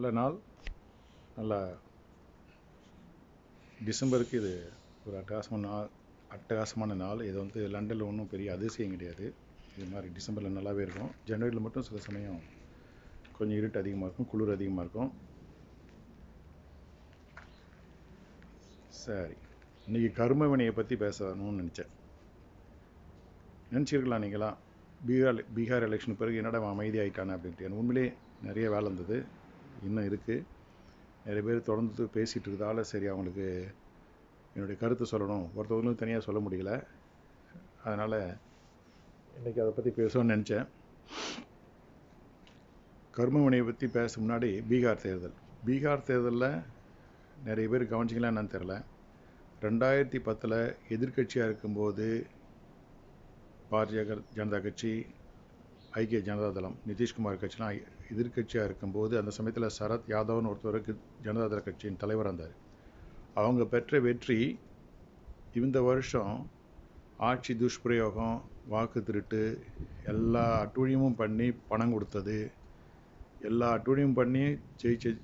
நல்ல நாள். நல்ல டிசம்பருக்கு இது ஒரு அட்டகாசமான நாள் அட்டகாசமான நாள். இது வந்து லண்டனில் ஒன்றும் பெரிய அதிசயம் கிடையாது. இது மாதிரி டிசம்பரில் நல்லாவே இருக்கும். ஜனவரியில் மட்டும் சில சமயம் கொஞ்சம் இருட்டு அதிகமாக இருக்கும் குளிர் அதிகமாக இருக்கும். சரி. இன்றைக்கி கர்ம வினையை பற்றி பேசணும்னு நினச்சேன். நினச்சிருக்கலாம் நீங்களாம் பீகார் பீகார் எலெக்ஷன் பிறகு என்னடா அவன் அமைதி ஆகிட்டானே அப்படின்ட்டு. எனக்கு உண்மையிலே நிறைய வேலை இருந்தது. இன்னும் இருக்குது நிறைய பேர் தொடர்ந்து பேசிகிட்டு இருக்கிறதால சரி அவங்களுக்கு என்னுடைய கருத்து சொல்லணும். ஒருத்தவங்களும் தனியாக சொல்ல முடியல. அதனால் இன்றைக்கி அதை பற்றி பேசணும்னு நினச்சேன். கர்மவினையை பற்றி பேச முன்னாடி பீகார் தேர்தல். பீகார் தேர்தலில் நிறைய பேர் கவனிச்சிங்களா என்னன்னு தெரில ரெண்டாயிரத்தி பத்தில் எதிர்க்கட்சியாக இருக்கும்போது பாரதிய ஜனதா கட்சி ஐக்கிய ஜனதா தளம் நிதிஷ்குமார் கட்சிலாம் எதிர்கட்சியாக இருக்கும்போது அந்த சமயத்தில் சரத் யாதவ்னு ஒருத்தருக்கு ஜனதாதள கட்சியின் தலைவர் இருந்தார். அவங்க பெற்ற வெற்றி இந்த வருஷம் ஆட்சி துஷ்பிரயோகம் வாக்கு திருட்டு எல்லா அட்டூழியமும் பண்ணி பணம் கொடுத்தது. எல்லா அட்டூழியமும் பண்ணி ஜெயிச்ச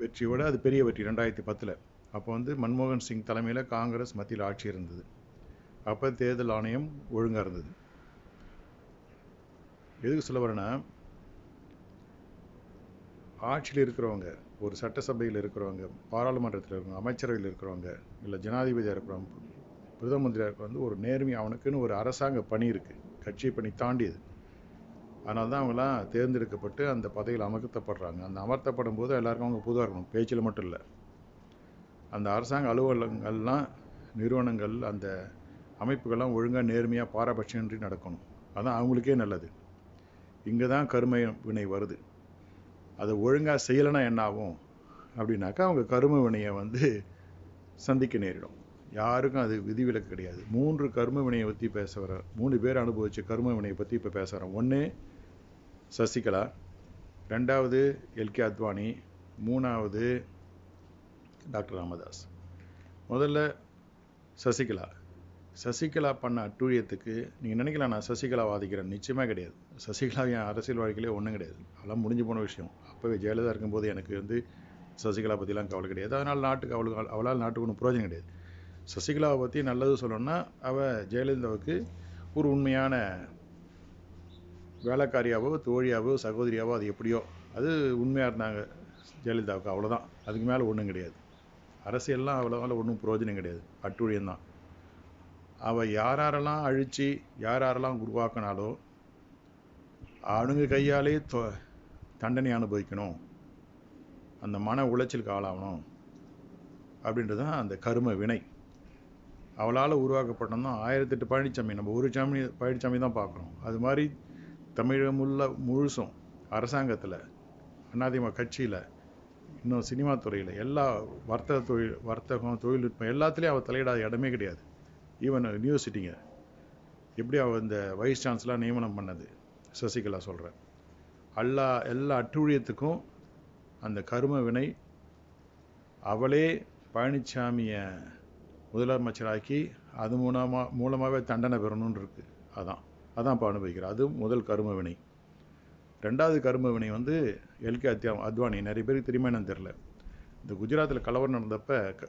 வெற்றியோட அது பெரிய வெற்றி ரெண்டாயிரத்தி பத்தில். அப்போ வந்து மன்மோகன் சிங் தலைமையில் காங்கிரஸ் மத்தியில் ஆட்சி இருந்தது. அப்போ தேர்தல் ஆணையம் ஒழுங்காக இருந்தது. எதுக்கு சொல்ல வரேன்னா ஆட்சியில் இருக்கிறவங்க ஒரு சட்டசபையில் இருக்கிறவங்க பாராளுமன்றத்தில் இருக்கிறவங்க அமைச்சரவையில் இருக்கிறவங்க இல்லை ஜனாதிபதியாக இருக்கிறவங்க பிரதம மந்திரியாக வந்து ஒரு நேர்மை அவனுக்குன்னு ஒரு அரசாங்க பணி இருக்குது கட்சி பணி தாண்டியது. அதனால தான் அவங்களாம் தேர்ந்தெடுக்கப்பட்டு அந்த பதவியில் அமர்த்தப்படுறாங்க. அந்த அமர்த்தப்படும் போது எல்லாருக்கும் அவங்க புதுவாக இருக்கணும். பேச்சில் மட்டும் இல்லை. அந்த அரசாங்க அலுவலகங்கள்லாம் நிறுவனங்கள் அந்த அமைப்புகள்லாம் ஒழுங்காக நேர்மையாக பாரபட்சமின்றி நடக்கணும். அதான் அவங்களுக்கே நல்லது. இங்கே தான் கருமை வினை வருது. அதை ஒழுங்காக செய்யலைன்னா என்ன ஆகும் அப்படின்னாக்கா அவங்க கரும வினையை வந்து சந்திக்க நேரிடும். யாருக்கும் அது விதிவிலக்கு கிடையாது. மூன்று கர்ம வினையை பற்றி பேச வர மூணு பேர் அனுபவித்து கர்ம வினையை பற்றி இப்போ பேச வரோம். ஒன்று சசிகலா. ரெண்டாவது எல்கே அத்வானி. மூணாவது டாக்டர் ராமதாஸ். முதல்ல சசிகலா. சசிகலா பண்ண அட்டூழியத்துக்கு நீங்கள் நினைக்கலாம் நான் சசிகலா வாதிக்கிறேன். நிச்சயமாக கிடையாது. சசிகலா என் அரசியல் வாழ்க்கையிலே ஒன்றும் கிடையாது. அதெல்லாம் முடிஞ்சு போன விஷயம். அப்போவே ஜெயலலிதா இருக்கும்போது எனக்கு வந்து சசிகலா பற்றிலாம் கவலை கிடையாது. அதனால் நாட்டுக்கு அவளுக்கு அவளால் நாட்டுக்கு ஒன்றும் பிரயோஜனம் கிடையாது. சசிகலாவை பற்றி நல்லது சொல்லணும்னா அவள் ஜெயலலிதாவுக்கு ஒரு உண்மையான வேலைக்காரியாவோ தோழியாவோ சகோதரியாவோ அது எப்படியோ அது உண்மையாக இருந்தாங்க ஜெயலலிதாவுக்கு அவ்வளோதான் அதுக்கு மேலே ஒன்றும் கிடையாது. அரசியல்லாம் அவ்வளோவால ஒன்றும் பிரயோஜனம் கிடையாது. அட்டூழியம் தான் அவள் யார் யாரெல்லாம் அழித்து யார் யாரெல்லாம் உருவாக்கினாலோ அவனுங்க கையாலே தொ தண்டனை அனுபவிக்கணும். அந்த மன உளைச்சலுக்கு ஆளாகணும். அப்படின்றது தான் அந்த கரும வினை. அவளால் உருவாக்கப்பட்டதான் ஆயிரத்தெட்டு பழனிசாமி நம்ம ஒரு சாமி பழனிசாமி தான் பார்க்குறோம். அது மாதிரி தமிழகம் உள்ள முழுசும் அரசாங்கத்தில் அண்ணாதிமுக கட்சியில் இன்னும் சினிமா துறையில் எல்லா வர்த்தக தொழில் வர்த்தகம் தொழில்நுட்பம் எல்லாத்துலேயும் அவள் தலையிடாத இடமே கிடையாது. ஈவன் யூனிவர்சிட்டிங்க எப்படி அவள் இந்த வைஸ் சான்சலராக நியமனம் பண்ணது? சசிகலா சொல்கிறேன் எல்லா எல்லா அட்டூழியத்துக்கும் அந்த கரும வினை அவளே பழனிசாமியை முதலமைச்சராக்கி அது மூலமாக மூலமாகவே தண்டனை பெறணும்னு இருக்குது அதான். அதான் இப்போ அனுபவிக்கிறேன். அது முதல் கரும வினை. ரெண்டாவது கரும வினை வந்து எல்கே அத்யா அத்வானி. நிறைய பேருக்கு தெரியுமா என்னன்னு தெரில இந்த குஜராத்தில் கலவரம் நடந்தப்போ க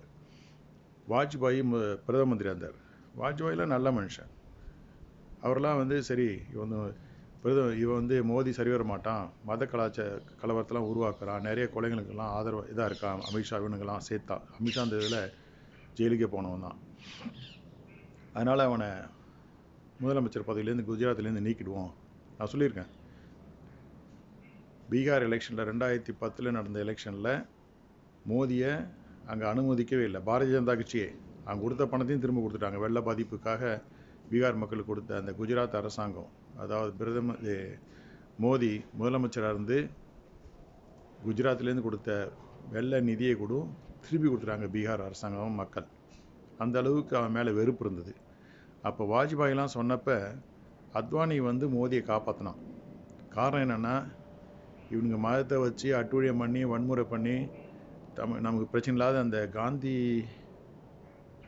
வாஜ்பாய் பிரதம மந்திரியாக இருந்தார். வாஜ்பாயில் நல்ல மனுஷன். அவரெல்லாம் வந்து சரி இவன் பிரதமர் இவன் வந்து மோதி சரி வர மாட்டான். மத கலாச்சார கலவரத்தெல்லாம் உருவாக்குறான். நிறைய கொலைகளுக்கெல்லாம் ஆதரவு இதாக இருக்கான் அமித்ஷா இவனுங்கெல்லாம் சேர்த்தா. அமித்ஷா அந்த இதில் ஜெயிலுக்கே போனவன் தான். அதனால் அவனை முதலமைச்சர் பதவியிலேருந்து குஜராத்லேருந்து நீக்கிடுவோம். நான் சொல்லியிருக்கேன். பீகார் எலெக்ஷனில் ரெண்டாயிரத்தி பத்தில் நடந்த எலெக்ஷனில் மோதியை அங்கே அனுமதிக்கவே இல்லை. பாரதிய ஜனதா கட்சியே. அங்கே கொடுத்த பணத்தையும் திரும்ப கொடுத்துட்டாங்க. வெள்ள பாதிப்புக்காக பீகார் மக்களுக்கு கொடுத்த அந்த குஜராத் அரசாங்கம். அதாவது பிரதம மோடி முதலமைச்சராக இருந்து குஜராத்லேருந்து கொடுத்த வெள்ள நிதியை கூட திருப்பி கொடுத்துட்டாங்க பீகார் அரசாங்கம் மக்கள். அந்த அளவுக்கு அவன் மேலே வெறுப்பு இருந்தது. அப்போ வாஜ்பாய்லாம் சொன்னப்போ அத்வானி வந்து மோதியை காப்பாற்றினான் காரணம் என்னென்னா இவனுங்க மதத்தை வச்சு அட்டூழியம் பண்ணி வன்முறை பண்ணி தமிழ் நமக்கு பிரச்சனை இல்லாத அந்த காந்தி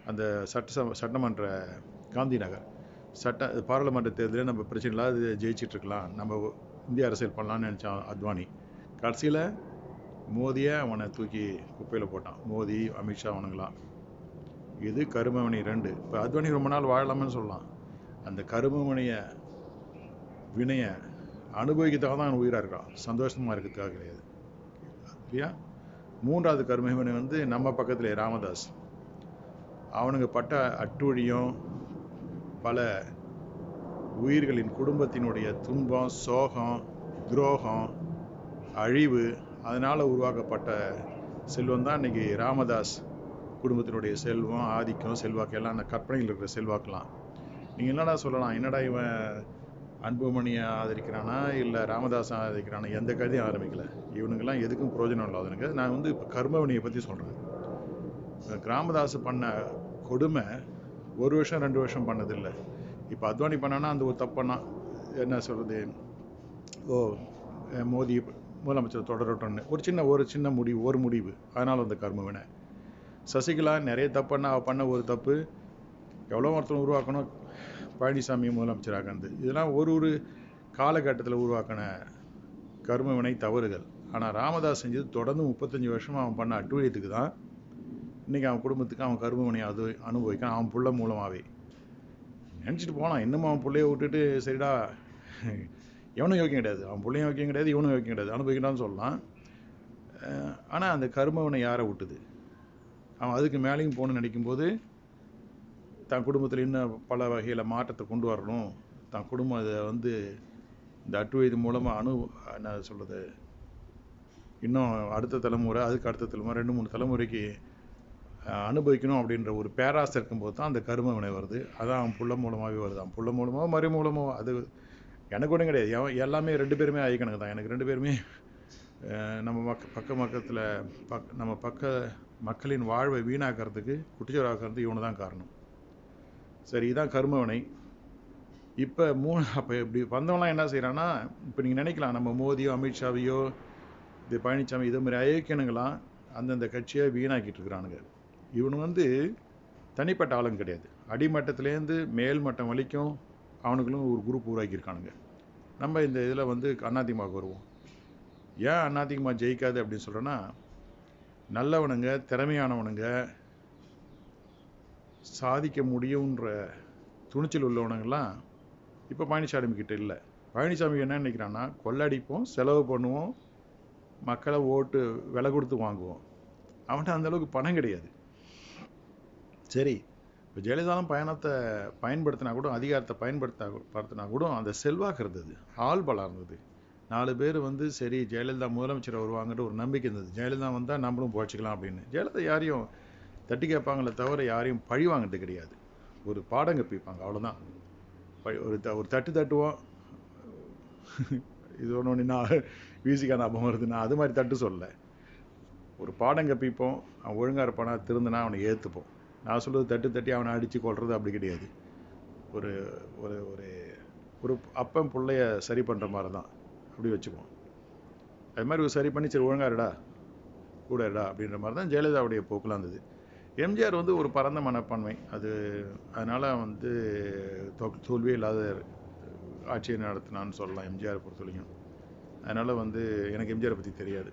அந்த சட்ட சட்டமன்ற காந்தி நகர். சட்ட பாராளுமன்ற தேர்தலில் நம்ம பிரச்சனை இல்லாத ஜெயிச்சிட்ருக்கலாம். நம்ம இந்திய அரசியல் பண்ணலான்னு நினச்சான் அத்வானி. கடைசியில் மோதியை அவனை தூக்கி குப்பையில் போட்டான். மோதி அமித்ஷா அவனுங்களாம் இது கருமமணி ரெண்டு. இப்போ அத்வானி ரொம்ப நாள் வாழலாம்னு சொல்லலாம். அந்த கருமமணிய வினைய அனுபவிக்கிறதுக்காக தான் அவன் உயிராக இருக்கான் சந்தோஷமாக இருக்கிறதுக்காக கிடையாது. இல்லையா? மூன்றாவது கருமமணி வந்து நம்ம பக்கத்தில் ராமதாஸ். அவனுங்க பட்ட அட்டூழியம் பல உயிர்களின் குடும்பத்தினுடைய துன்பம் சோகம் துரோகம் அழிவு அதனால் உருவாக்கப்பட்ட செல்வம் தான் இன்னைக்கு ராமதாஸ் குடும்பத்தினுடைய செல்வம் ஆதிக்கம் செல்வாக்கு எல்லாம் அந்த கற்பனையில் இருக்கிற செல்வாக்கெலாம் நீங்கள் என்னடா சொல்லலாம்? என்னடா இவன் அன்புமணியை ஆதரிக்கிறானா? இல்லை ராமதாஸ் ஆதரிக்கிறானா? எந்த கதையும் ஆரம்பிக்கல. இவனுங்கெல்லாம் எதுக்கும் பிரயோஜனம் இல்லாதனுங்க நான் வந்து இப்போ கர்மவணியை பற்றி சொல்கிறேன் ராமதாஸ் பண்ண கொடுமை ஒரு வருஷம் ரெண்டு வருஷம் பண்ணதில்லை. இப்போ அத்வானி பண்ணானா அந்த ஒரு தப்புனா என்ன சொல்கிறது ஓ அஹ் மோடி முதலமைச்சர் தொடரட்டும்னு. ஒரு சின்ன ஒரு சின்ன முடிவு ஒரு முடிவு. அதனால் அந்த கர்ம வினை. சசிகலா நிறைய தப்புன்னா அவள் பண்ண ஒரு தப்பு எவ்வளோ ஒருத்தர் உருவாக்கணும்? பழனிசாமி முதலமைச்சராகிறது இதெல்லாம் ஒரு ஒரு காலகட்டத்தில் உருவாக்கின கர்ம வினை தவறுகள். ஆனால் ராமதாஸ் செஞ்சது தொடர்ந்து முப்பத்தஞ்சு வருஷமாக அவன் பண்ண அட்டுழியத்துக்கு தான். இன்றைக்கி அவன் குடும்பத்துக்கு அவன் கருமமனை அது அனுபவிக்கான் அவன் பிள்ளை மூலமாகவே நினச்சிட்டு போகலாம் இன்னும் அவன் பிள்ளைய விட்டுட்டு சரிடா. எவனும் யோக்கியம் கிடையாது. அவன் பிள்ளையும் யோக்கியம் கிடையாது இவனும் யோக்கியம் கிடையாது. அனுபவிக்கலாம்னு சொல்லலாம். ஆனால் அந்த கருமவனை யாரை விட்டுது? அவன் அதுக்கு மேலேயும் போகணும்னு நினைக்கும்போது தன் குடும்பத்தில் இன்னும் பல வகையில் மாற்றத்தை கொண்டு வரணும். தன் குடும்பம் அதை வந்து இந்த அட்டுவயது மூலமாக அணு என்ன சொல்கிறது இன்னும் அடுத்த தலைமுறை அதுக்கு அடுத்த தலைமுறை ரெண்டு மூணு தலைமுறைக்கு அனுபவிக்கணும் அப்படின்ற ஒரு பேராசை இருக்கும்போது தான் அந்த கரும வினை வருது. அதான் அவன் புள்ள மூலமாகவே வருது. அவன் புள்ள மூலமாக மறு மூலமாக அது எனக்கு ஒன்றும் கிடையாது. எல்லாமே ரெண்டு பேருமே ஐக்கணக்கு தான். எனக்கு ரெண்டு பேருமே நம்ம மக்க பக்க மக்கத்தில் பக் நம்ம பக்க மக்களின் வாழ்வை வீணாக்கிறதுக்கு குட்டிச்சோராக்கிறது இவனு தான் காரணம். சரி இதான் கர்மவினை இப்போ மூணு அப்போ இப்படி வந்தவங்களாம் என்ன செய்கிறான்னா இப்போ நீங்கள் நினைக்கலாம் நம்ம மோதியோ அமித்ஷாவையோ இது பழனிசாமி இதே மாதிரி ஐக்கியனுங்களாம் அந்தந்த கட்சியை வீணாக்கிட்டு இருக்கிறானுங்க. இவனு வந்து தனிப்பட்ட ஆளுங்க கிடையாது. அடிமட்டத்துலேருந்து மேல் மட்டம் வரைக்கும் அவனுங்களும் ஒரு குரூப் உருவாக்கியிருக்கானுங்க நம்ம இந்த இதில் வந்து அதிமுகவுக்கு வருவோம். ஏன் அதிமுக ஜெயிக்காது அப்படின்னு சொல்கிறேன்னா நல்லவனுங்க திறமையானவனுங்க சாதிக்க முடியுன்ற துணிச்சல் உள்ளவனுங்கெல்லாம் இப்போ பழனிசாமி கிட்ட இல்லை. பழனிசாமி என்ன நினைக்கிறான்னா கொள்ளடிப்போம் செலவு பண்ணுவோம் மக்களை ஓட்டு விலை கொடுத்து வாங்குவோம். அவன்கிட்ட அந்தளவுக்கு பணம் கிடையாது. சரி இப்போ ஜெயலலிதாவும் பயணத்தை பயன்படுத்தினா கூட அதிகாரத்தை பயன்படுத்த படுத்தினா கூட அந்த செல்வாக்கு இருந்தது ஆள் பலம் இருந்தது நாலு பேர் வந்து சரி ஜெயலலிதா முதலமைச்சர் வருவாங்கன்ற ஒரு நம்பிக்கை இருந்தது. ஜெயலலிதா வந்தால் நம்மளும் போச்சுக்கலாம் அப்படின்னு. ஜெயலலிதா யாரையும் தட்டி கேட்பாங்களே தவிர யாரையும் பழி வாங்கினது கிடையாது. ஒரு பாடம் கப்பிப்பாங்க அவ்வளோதான் ஒரு த- ஒரு தட்டு தட்டுவோம். இது ஒன்று ஒன்று நான் வீசிக்கா ஞாபகம் வருது நான் அது மாதிரி தட்டு சொல்லலை. ஒரு பாடம் கப்பிப்போம் அவன் ஒழுங்கா இருப்பானா திருந்தினா அவனை ஏற்றுப்போம் நான் சொல்கிறது தட்டு தட்டி அவனை அடித்து கொள்வது அப்படி கிடையாது. ஒரு ஒரு ஒரு ஒரு அப்பன் பிள்ளைய சரி பண்ணுற மாதிரி தான் அப்படி வச்சுக்குவோம். அது மாதிரி ஒரு சரி பண்ணி சரி ஒழுங்காருடா கூடடா அப்படின்ற மாதிரி தான் ஜெயலலிதாவுடைய போக்கெலாம் இருந்தது. எம்ஜிஆர் வந்து ஒரு பரந்த மனப்பான்மை. அது அதனால் வந்து தோ- தோல்வியே இல்லாத ஆட்சியை நடத்தினான்னு சொல்லலாம் எம்ஜிஆர் பொறுத்தவரைக்கும். அதனால் வந்து எனக்கு எம்ஜிஆரை பற்றி தெரியாது.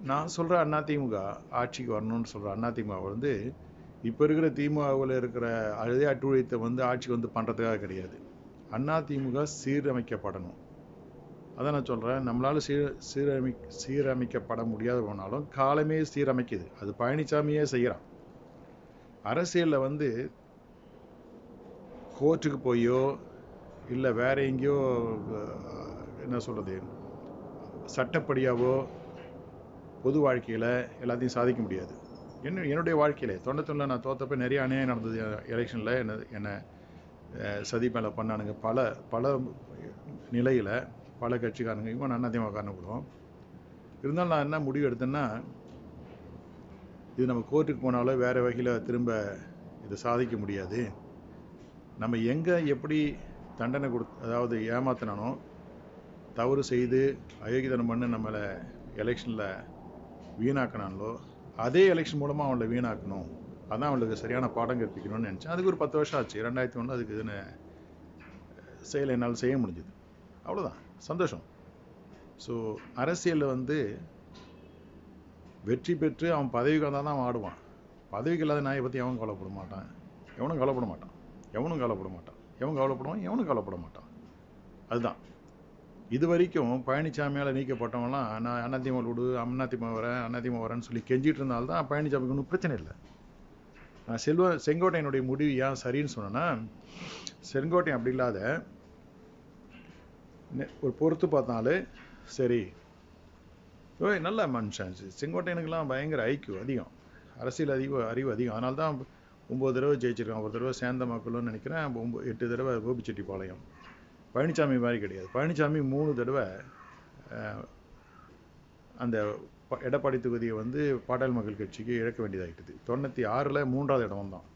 நான் சொல்கிற அதிமுக ஆட்சிக்கு வரணும்னு சொல்கிற அதிமுக வந்து இப்போ இருக்கிற திமுகவில் இருக்கிற அதே அட்டுழியத்தை வந்து ஆட்சிக்கு வந்து பண்ணுறதுக்காக கிடையாது. அதிமுக சீரமைக்கப்படணும். அதான் நான் சொல்கிறேன் நம்மளால் சீர் சீரமை சீரமைக்கப்பட முடியாத போனாலும் காலமே சீரமைக்குது. அது பழனிசாமியே செய்கிறான் அரசியலில் வந்து கோர்ட்டுக்கு போயோ இல்லை வேற எங்கேயோ என்ன சொல்கிறது சட்டப்படியாவோ பொது வாழ்க்கையில் எல்லாத்தையும் சாதிக்க முடியாது. என்ன என்னுடைய வாழ்க்கையில் தொண்ணூத்தொன்னில் நான் தோத்தப்போ நிறைய அநியாயம் நடந்தது. எலெக்ஷனில் என்ன என்னை சதி மேலே பண்ணானுங்க. பல பல நிலையில் பல கட்சிக்காரங்க இவன் அதிமுகக்காரங்க கூடும். இருந்தாலும் நான் என்ன முடிவு எடுத்தேன்னா இது நம்ம கோர்ட்டுக்கு போனாலோ வேறு வகையில் திரும்ப இதை சாதிக்க முடியாது. நம்ம எங்கே எப்படி தண்டனை கொடு அதாவது ஏமாத்தினானோ தவறு செய்து அயோக்கியதனம் பண்ணி நம்மளை எலெக்ஷனில் வீணாக்கினாங்களோ அதே எலெக்ஷன் மூலமாக அவங்கள வீணாக்கணும். அதான் அவளுக்கு சரியான பாடம் கற்பிக்கணும்னு நினச்சேன். அதுக்கு ஒரு பத்து வருஷம் ஆச்சு. ரெண்டாயிரத்தி ஒன்று அதுக்கு இதுன்னு செயலை என்னால் செய்ய முடிஞ்சுது. அவ்வளோதான் சந்தோஷம். ஸோ அரசியலில் வந்து வெற்றி பெற்று அவன் பதவிக்கு வந்தால் தான் அவன் ஆடுவான். பதவிக்கு இல்லாத நாயை பற்றி எவன் கவலைப்பட மாட்டான். எவனும் கவலைப்பட மாட்டான். எவனும் கவலைப்பட மாட்டான். எவன் கவலைப்படுவான்? எவனும் கவலைப்பட மாட்டான். அதுதான். இது வரைக்கும் பழனிசாமியால் நீக்கப்பட்டவங்களாம் நான் அண்ணாதிமுக விடு அண்ணாதிமுக வரேன் அண்ணாதிமுக வரேன்னு சொல்லி கெஞ்சிட்டு இருந்தால்தான் பழனிசாமிக்கு ஒன்றும் பிரச்சனை இல்லை. நான் செல்வ செங்கோட்டையனுடைய முடிவு ஏன் சரின்னு சொன்னேன்னா செங்கோட்டையன் அப்படி இல்லாத ஒரு பொறுத்து பார்த்தாலே சரி. ஓய் நல்ல மனுஷன். செங்கோட்டையனுக்கெல்லாம் பயங்கர ஐக்கியம் அதிகம். அரசியல் அறிவு அறிவு அதிகம். அதனால தான் ஒம்பது தடவை ஜெயிச்சிருக்கான். ஒரு தடவை சேர்ந்த மக்களும் நினைக்கிறேன். ஒம்பது எட்டு தடவை கோபிச்செட்டிப்பாளையம். பழனிசாமி மாதிரி கிடையாது. பழனிசாமி மூணு தடவை அந்த ப- எடப்பாடி தொகுதியை வந்து பாட்டாள் மக்கள் கட்சிக்கு இழக்க வேண்டியதாகிட்டுது தொண்ணூற்றி ஆறில் மூன்றாவது இடம் வந்தான்.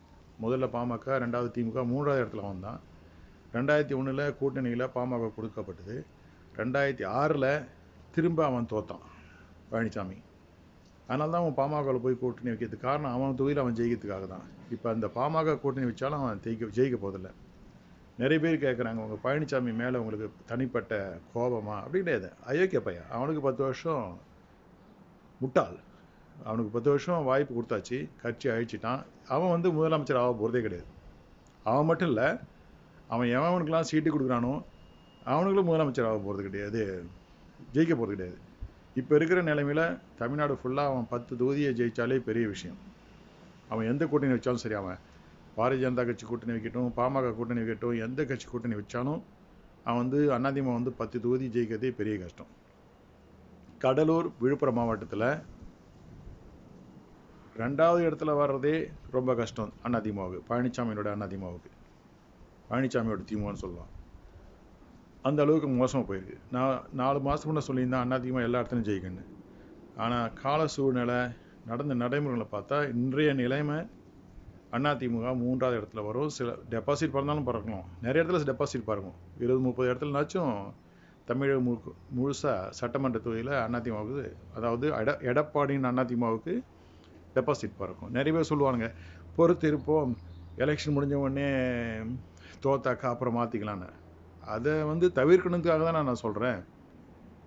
முதல்ல பாமக ரெண்டாவது திமுக மூன்றாவது இடத்துல வந்தான். ரெண்டாயிரத்தி ஒன்றில் கூட்டணியில் பாமக கொடுக்கப்பட்டது. ரெண்டாயிரத்தி ஆறில் திரும்ப அவன் தோத்தான் பழனிசாமி அதனால தான் அவன் பாமகவில் போய் கூட்டணி வைக்கிறதுக்கு காரணம் அவன் தொகுதியில் அவன் ஜெயிக்கிறதுக்காக தான். இப்போ அந்த பாமக கூட்டணி வச்சாலும் அவன் ஜெயிக்க ஜெயிக்க போதில்லை நிறைய பேர் கேட்குறாங்க உங்கள் பழனிசாமி மேலே உங்களுக்கு தனிப்பட்ட கோபமா? அப்படி கிடையாது அயோக்கிய பையன். அவனுக்கு பத்து வருஷம் முட்டாள். அவனுக்கு பத்து வருஷம் வாய்ப்பு கொடுத்தாச்சு. கட்சி அழிச்சிட்டான். அவன் வந்து முதலமைச்சர் ஆக போகிறதே கிடையாது. அவன் மட்டும் இல்லை அவன் எவனுக்கெல்லாம் சீட்டு கொடுக்குறானோ அவனுங்களும் முதலமைச்சர் ஆக போகிறது கிடையாது. ஜெயிக்க போகிறது கிடையாது. இப்போ இருக்கிற நிலைமையில் தமிழ்நாடு ஃபுல்லாக அவன் பத்து தொகுதியை ஜெயித்தாலே பெரிய விஷயம். அவன் எந்த கூட்டணி வச்சாலும் சரி அவன் பாரதிய ஜனதா கட்சி கூட்டணி வைக்கட்டும் பாமக கூட்டணி வைக்கட்டும் எந்த கட்சி கூட்டணி வச்சாலும் அவன் வந்து அண்ணாதிமுக வந்து பத்து தொகுதி ஜெயிக்கிறதே பெரிய கஷ்டம். கடலூர் விழுப்புரம் மாவட்டத்தில் ரெண்டாவது இடத்துல வர்றதே ரொம்ப கஷ்டம் அண்ணாதிமுகவுக்கு பழனிசாமியோட அண்ணாதிமுகவுக்கு. பழனிசாமியோட திமுகன்னு சொல்லலாம். அந்த அளவுக்கு மோசமாக போயிருக்கு. நான் நாலு மாதத்துக்கு முன்னே சொல்லியிருந்தேன் அண்ணாதிமுக எல்லா இடத்துலையும் ஜெயிக்கணும் ஆனால் கால சூழ்நிலை நடந்த நடைமுறைகளை பார்த்தா இன்றைய நிலைமை அதிமுக மூன்றாவது இடத்துல வரும். சில டெபாசிட் பிறந்தாலும் பறக்கணும் நிறைய இடத்துல டெபாசிட் பறக்கும் இருபது முப்பது இடத்துலனாச்சும் தமிழக முழு முழுசாக சட்டமன்ற தொகுதியில் அதிமுகவுக்கு அதாவது எட எடப்பாடியின் அதிமுகவுக்கு டெபாசிட் பறக்கும். நிறைய பேர் சொல்லுவாங்க பொறுத்து இருப்போம். எலெக்ஷன் முடிஞ்ச உடனே தோத்தாக்கா அப்புறம் மாற்றிக்கலான்னு அதை வந்து தவிர்க்கணுக்காக தான் நான் சொல்கிறேன்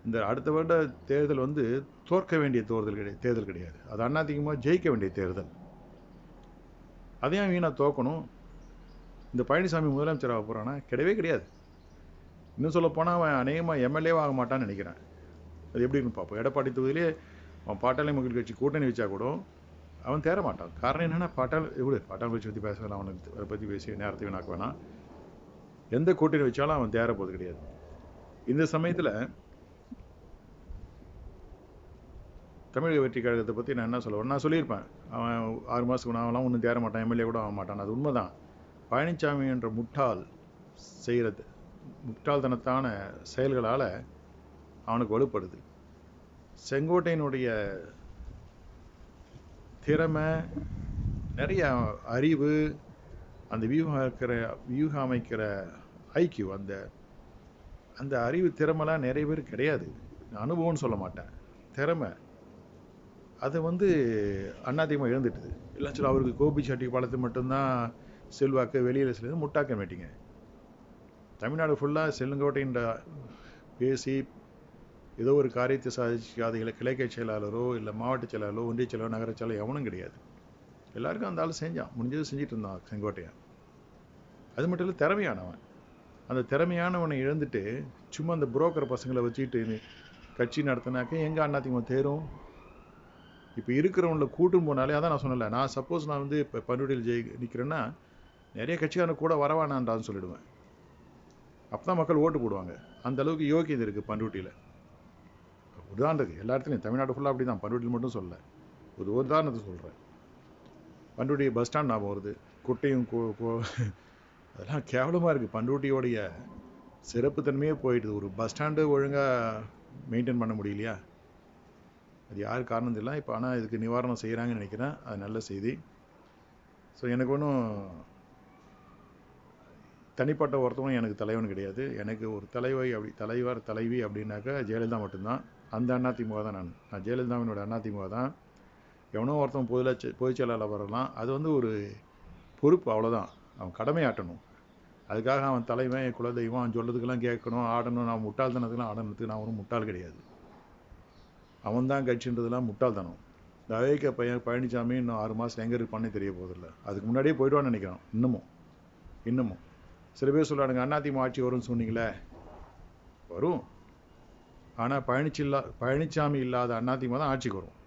இந்த அடுத்த வருட தேர்தல் வந்து தோற்க வேண்டிய தேர்தல் கிடையாது தேர்தல் கிடையாது. அது அதிகமாக ஜெயிக்க வேண்டிய தேர்தல். அதையும் வீணாக தோக்கணும் இந்த பழனிசாமி முதலமைச்சர் ஆக போகிறானா கிடையவே கிடையாது. இன்னும் சொல்லப்போனால் அவன் அநேகமாக எம்எல்ஏ ஆக மாட்டான்னு நினைக்கிறேன். அது எப்படின்னு பார்ப்போம். எடப்பாடி தொகுதியிலே அவன் பாட்டாளி மக்கள் கட்சி கூட்டணி வச்சா கூட அவன் தேர மாட்டான். காரணம் என்னென்னா பாட்டாளி எப்படி பாட்டாளி கட்சி பற்றி பேச வேணாம் அவனுக்கு அதை பற்றி பேசி நேரத்தை வீணாக்க வேணாம். எந்த கூட்டணி வச்சாலும் அவன் தேர போது கிடையாது. இந்த சமயத்தில் தமிழக வெற்றி கழகத்தை பற்றி நான் என்ன சொல்லுவேன் நான் சொல்லியிருப்பேன். அவன் ஆறு மாதத்துக்கு அவன்லாம் ஒன்றும் தேர மாட்டான். எம்எல்ஏ கூட ஆக மாட்டான். அது உண்மைதான். பழனிசாமி என்ற முட்டாள் செய்கிறது முட்டாள்தனத்தான செயல்களால் அவனுக்கு வலுப்படுது. செங்கோட்டையினுடைய திறமை நிறைய அறிவு அந்த வியூகம் இருக்கிற வியூகம் அமைக்கிற ஐக்கியூ அந்த அந்த அறிவு திறமைலாம் நிறைய பேர் கிடையாது. நான் அனுபவம்னு சொல்ல மாட்டேன். திறமை. அதை வந்து அதிகமாக இழந்துட்டுது. இல்லை சொல்ல அவருக்கு கோபி செட்டிப்பாளையத்து மட்டும்தான் செல்வாக்கு வெளியில் செல்லுது முட்டாக்க மாட்டீங்க. தமிழ்நாடு ஃபுல்லாக செல்லுங்கோட்டைன்ற பேசி ஏதோ ஒரு காரியத்தை சாதிக்காத இல்லை கிளைக்கை செயலாளரோ இல்லை மாவட்ட செயலாளரோ ஒன்றிய செயலாளரோ நகர செயலாளர் எவனும் கிடையாது. எல்லாருக்கும் அந்த ஆள் செஞ்சான். முடிஞ்சது செஞ்சுட்டு இருந்தான் செங்கோட்டையன். அது மட்டும் இல்லை திறமையானவன். அந்த திறமையானவனை இழந்துட்டு சும்மா அந்த புரோக்கர் பசங்களை வச்சுக்கிட்டு கட்சி நடத்தினாக்க எங்கே அண்ணாத்திமுக தேரும்? இப்போ இருக்கிறவங்கள கூட்டும் போனாலே அதான் நான் சொன்னல நான் சப்போஸ் நான் வந்து இப்போ பண்ருட்டியில் ஜெயி நிற்கிறேன்னா நிறைய கட்சிக்காரன் கூட வரவானான்டான்னு சொல்லிடுவேன். அப்போ தான் மக்கள் ஓட்டு போடுவாங்க. அந்த அளவுக்கு யோக்கியது இருக்குது பண்ருட்டியில். உதாரணத்துக்கு எல்லா இடத்துலையும் தமிழ்நாடு ஃபுல்லாக அப்படி தான் பண்ருட்டியில் மட்டும் சொல்லலை. ஒரு உதாரணத்தை சொல்கிறேன் பண்ருட்டி பஸ் ஸ்டாண்ட் ஞாபகம் வருது. குட்டையும் கோ அதெல்லாம் கேவலமாக இருக்குது பண்ருட்டியோடைய சிறப்புத்தன்மையே போயிடுது. ஒரு பஸ் ஸ்டாண்டு ஒழுங்காக மெயின்டைன் பண்ண முடியலையா? அது யார் காரணம் தெரியல. இப்போ ஆனால் இதுக்கு நிவாரணம் செய்கிறாங்கன்னு நினைக்கிறேன். அது நல்ல செய்தி. ஸோ எனக்கு ஒன்றும் தனிப்பட்ட ஒருத்தவனும் எனக்கு தலைவன் கிடையாது. எனக்கு ஒரு தலைவை அப்படி தலைவர் தலைவி அப்படின்னாக்கா ஜெயலலிதா மட்டும்தான். அந்த அதிமுக தான் நான். நான் ஜெயலலிதாவினோட அதிமுக தான். எவனோ ஒருத்தன் பொதுல பொதுச் செயலாளர் வரலாம் அது வந்து ஒரு பொறுப்பு அவ்வளோதான் அவன் கடமையாட்டணும் அதுக்காக அவன் தலைவன் என் குலதெய்வம் அவன் சொல்கிறதுக்கெல்லாம் கேட்கணும் ஆடணும். நான் முட்டாள்தனத்துக்கெல்லாம் ஆடணுத்துக்கு நான் ஒன்றும் முட்டாள் கிடையாது. அவன் தான் கட்சின்றதுலாம் முட்டாள்தனம். இந்த அயோக்கிய பையன் பழனிசாமி இன்னும் ஆறு மாதம் எங்கே இருப்பானே தெரிய போதில்லை அதுக்கு முன்னாடியே போயிடுவான்னு நினைக்கிறான். இன்னமும். இன்னமும். சில பேர் சொல்கிறானுங்க அதிமுக ஆட்சி வரும்னு சொன்னீங்களே. வரும். ஆனால் பழனிச்சி இல்லா பழனிசாமி இல்லாத அதிமுக தான் ஆட்சிக்கு வரும்.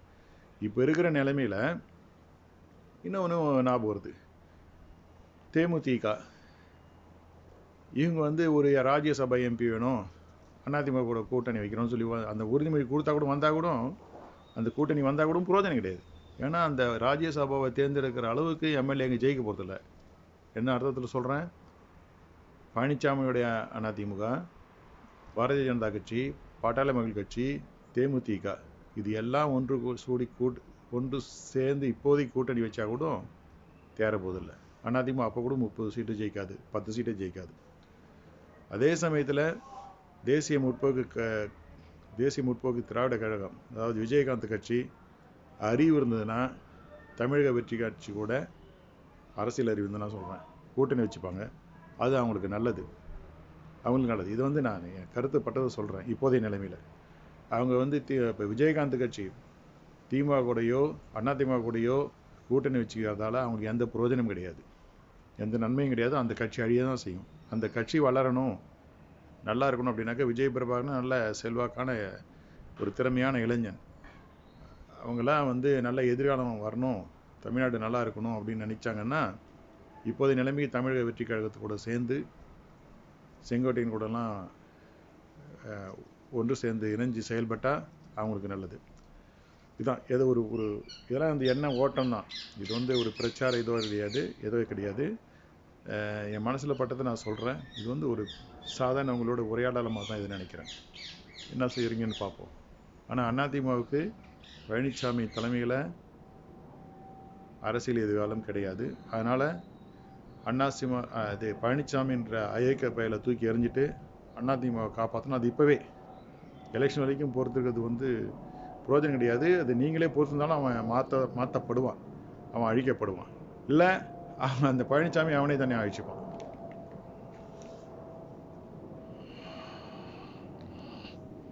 இப்போ இருக்கிற நிலைமையில் இன்னொன்று ஞாபகம் வருது. தேமுதிக. இவங்க வந்து ஒரு ராஜ்யசபா எம்பி வேணும். அதிமுக கூட கூட்டணி வைக்கிறோம்னு சொல்லி அந்த உறுதிமொழி கொடுத்தா கூட வந்தால் கூட அந்த கூட்டணி வந்தால் கூட புரோஜனம் கிடையாது. ஏன்னா அந்த ராஜ்யசபாவை தேர்ந்தெடுக்கிற அளவுக்கு எம்எல்ஏ இங்கே ஜெயிக்க போகிறதில்ல என்ன அர்த்தத்தில் சொல்கிறேன் பழனிசாமியுடைய அதிமுக பாரதிய ஜனதா கட்சி பாட்டாளி மக்கள் கட்சி தேமுதிக இது எல்லாம் ஒன்று சூடி கூட்டு ஒன்று சேர்ந்து இப்போதைக்கு கூட்டணி வச்சா கூட தேர அதிமுக அப்போ கூட முப்பது சீட்டு ஜெயிக்காது பத்து சீட்டை ஜெயிக்காது. அதே சமயத்தில் தேசிய முற்போக்கு க தேசிய முற்போக்கு திராவிட கழகம் அதாவது விஜயகாந்த் கட்சி அறிவு இருந்ததுன்னா தமிழக வெற்றி கட்சி கூட அரசியல் அறிவு நான் சொல்கிறேன் கூட்டணி வச்சுப்பாங்க. அது அவங்களுக்கு நல்லது. அவங்களுக்கு நல்லது. இது வந்து நான் என் கருத்துப்பட்டதை சொல்கிறேன் இப்போதைய நிலைமையில். அவங்க வந்து தி இப்போ விஜயகாந்த் கட்சி திமுக கூடயோ அதிமுக கூடயோ கூட்டணி வச்சுக்கிறதால அவங்களுக்கு எந்த பிரயோஜனமும் கிடையாது. எந்த நன்மையும் கிடையாது. அந்த கட்சி அழிய தான் செய்யும். அந்த கட்சி வளரணும். நல்லா இருக்கணும் அப்படின்னாக்கா விஜய் பிரபாகரன் நல்ல செல்வாக்கான ஒரு திறமையான இளைஞன். அவங்களாம் வந்து நல்ல எதிர்காலம் வரணும் தமிழ்நாடு நல்லா இருக்கணும் அப்படின்னு நினைச்சாங்கன்னா இப்போதைய நிலைமைக்கு தமிழக வெற்றி கழகத்து கூட சேர்ந்து செங்கோட்டையின் கூடலாம் ஒன்று சேர்ந்து இணைஞ்சு செயல்பட்டால் அவங்களுக்கு நல்லது. இதுதான் ஏதோ ஒரு ஒரு இதெல்லாம் வந்து என்ன ஓட்டம் தான். இது வந்து ஒரு பிரச்சார இதோ கிடையாது எதுவும் கிடையாது. என் மனசில் பட்டதை நான் சொல்கிறேன் இது வந்து ஒரு சாதாரண உங்களோட உரையாடலமாக தான் இது நினைக்கிறேன். என்ன செய்கிறீங்கன்னு பார்ப்போம். ஆனால் அதிமுகவுக்கு பழனிசாமி தலைமையில் அரசியல் எதிர்காலம் கிடையாது. அதனால் அண்ணாசிமா இது பழனிசாமின்ற அயோக்கிய பயில தூக்கி எறிஞ்சிட்டு அதிமுக காப்பாற்றணும் அது இப்போவே. எலெக்ஷன் வரைக்கும் பொறுத்துக்கிறது வந்து புரோஜனம் கிடையாது. அது நீங்களே பொறுத்திருந்தாலும் அவன் மாற்ற மாற்றப்படுவான் அவன் அழிக்கப்படுவான். இல்லை அவன் அந்த பழனிசாமி அவனே தானே அழிச்சுப்பான்.